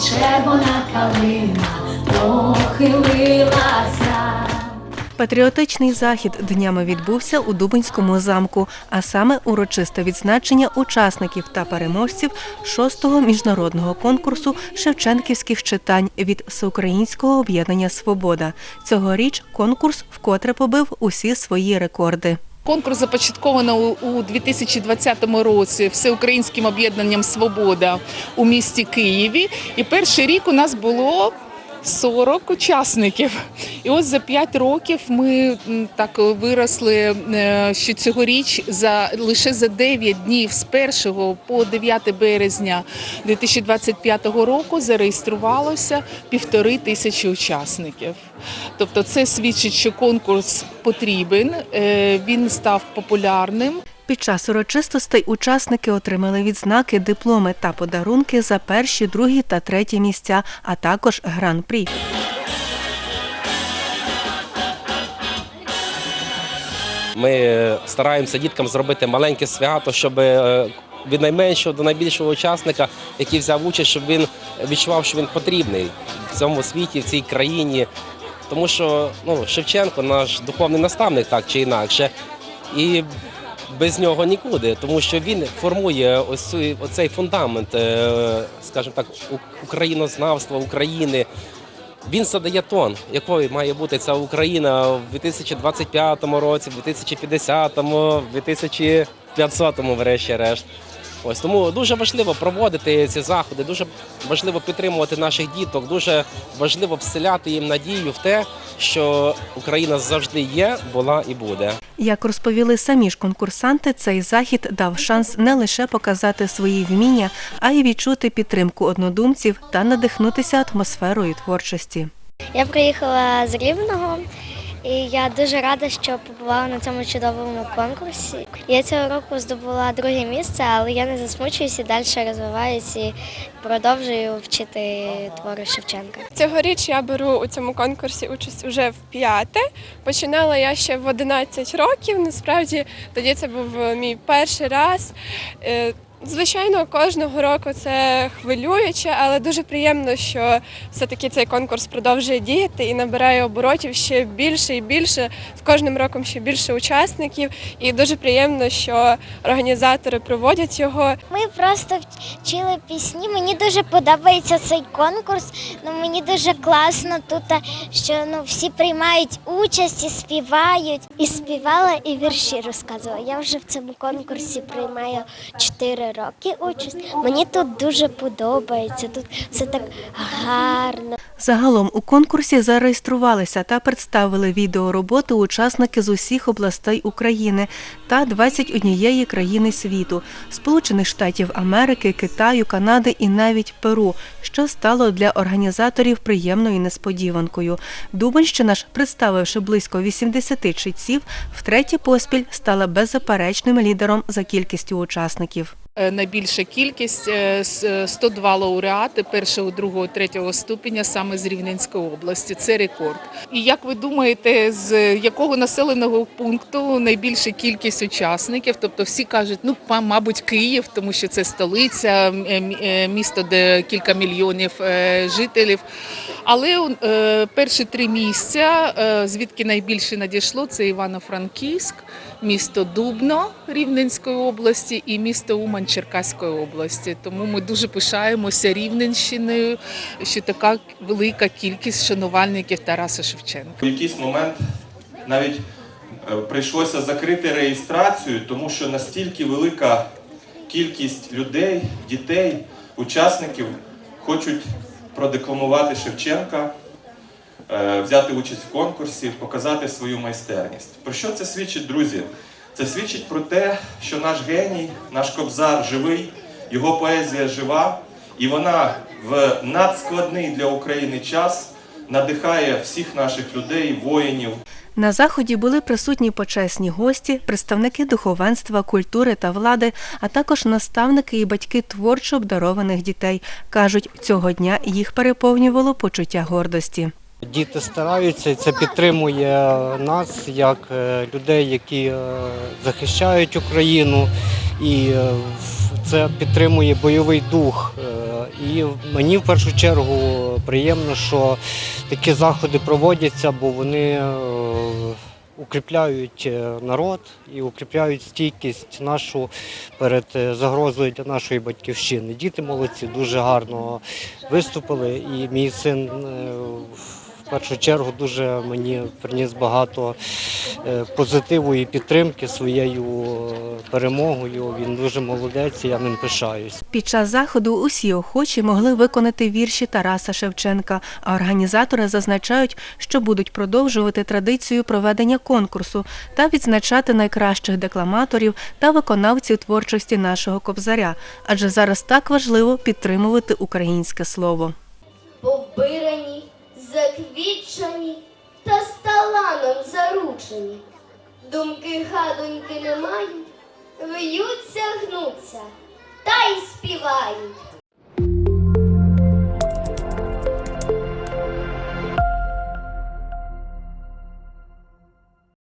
червона калина похилилася. Патріотичний захід днями відбувся у Дубинському замку, а саме урочисте відзначення учасників та переможців шостого міжнародного конкурсу Шевченківських читань від Всеукраїнського об'єднання Свобода. Цьогоріч конкурс вкотре побив усі свої рекорди. Конкурс започатковано у- у 2020 році всеукраїнським об'єднанням Свобода у місті Києві. І перший рік у нас було 40 учасників. І ось за 5 років ми так виросли, е, що цьогоріч за лише за 9 днів з 1 по 9 березня 2025 року зареєструвалося півтори тисячі учасників. Тобто це свідчить, що конкурс потрібен, е, він став популярним. Під час урочистостей учасники отримали відзнаки, дипломи та подарунки за перші, другі та треті місця, а також гран-прі. Ми е, стараємося діткам зробити маленьке свято, щоб е, від найменшого до найбільшого учасника, який взяв участь, щоб він відчував, що він потрібний в цьому світі, в цій країні. Тому що ну, Шевченко наш духовний наставник, так чи інакше, і без нього нікуди, тому що він формує ось оцей фундамент, е, скажімо так, українознавства України. Він задає тон, якою має бути ця Україна в 2025 році, в 2050, в 2500, врешті-решт. Ось тому дуже важливо проводити ці заходи, дуже важливо підтримувати наших діток, дуже важливо вселяти їм надію в те, що Україна завжди є, була і буде. Як розповіли самі ж конкурсанти, цей захід дав шанс не лише показати свої вміння, а й відчути підтримку однодумців та надихнутися атмосферою творчості. Я приїхала з Рівного, і я дуже рада, що побувала на цьому чудовому конкурсі. Я цього року здобула друге місце, але я не засмучуюся, далі розвиваюся і продовжую вчити твори Шевченка. Цьогоріч я беру у цьому конкурсі участь уже в п'яте. Починала я ще в 11 років. Насправді тоді це був мій перший раз. Звичайно, кожного року це хвилююче, але дуже приємно, що все-таки цей конкурс продовжує діяти і набирає оборотів ще більше і більше. З кожним роком ще більше учасників. І дуже приємно, що організатори проводять його. Ми просто вчили пісні. Мені дуже подобається цей конкурс. Ну мені дуже класно тут, що ну всі приймають участь і співають. І співала, і вірші розказувала. Я вже в цьому конкурсі приймаю 4 роки участь. Мені тут дуже подобається. Тут все так гарно. Загалом у конкурсі зареєструвалися та представили відеороботи учасники з усіх областей України та 21 країни світу Сполучених Штатів Америки, Китаю, Канади і навіть Перу, що стало для організаторів приємною несподіванкою. Дубинщина ж, представивши близько 80 читців, втретє поспіль стала беззаперечним лідером за кількістю учасників. Е, Найбільша кількість е, с- е, 102 лауреати першого, другого, третього ступеня саме з Рівненської області. Це рекорд. І як ви думаєте, з якого населеного пункту найбільша кількість учасників? Тобто всі кажуть, ну мабуть, Київ, тому що це столиця, е, місто, де кілька мільйонів е, жителів. Але е, перші три місця, е, звідки найбільше надійшло, це Івано-Франківськ, місто Дубно Рівненської області і місто Умань Черкаської області. Тому ми дуже пишаємося Рівненщиною, що така велика кількість шанувальників Тараса Шевченка. В якийсь момент навіть е, прийшлося закрити реєстрацію, тому що настільки велика кількість людей, дітей, учасників хочуть продекламувати Шевченка, е, взяти участь в конкурсі, показати свою майстерність. Про що це свідчить, друзі? Це свідчить про те, що наш геній, наш кобзар живий, його поезія жива, і вона в надскладний для України час надихає всіх наших людей, воїнів, На заході були присутні почесні гості, представники духовенства, культури та влади, а також наставники і батьки творчо обдарованих дітей. Кажуть, цього дня їх переповнювало почуття гордості. Діти стараються, це підтримує нас як е, людей, які е, захищають Україну, і е, це підтримує бойовий дух. І мені в першу чергу приємно, що такі заходи проводяться, бо вони е, укріпляють е, народ і укріпляють стійкість нашу перед е, загрозою для нашої батьківщини. Діти молодці дуже гарно виступили, і мій син першу чергу дуже мені приніс багато е, позитиву і підтримки своєю е, перемогою. Він дуже молодець, і я ним пишаюсь. Під час заходу усі охочі могли виконати вірші Тараса Шевченка, а організатори зазначають, що будуть продовжувати традицію проведення конкурсу та відзначати найкращих декламаторів та виконавців творчості нашого кобзаря, адже зараз так важливо підтримувати українське слово. Заквітчані та з таланом заручені. Думки гадоньки не мають, виються, гнуться та й співають.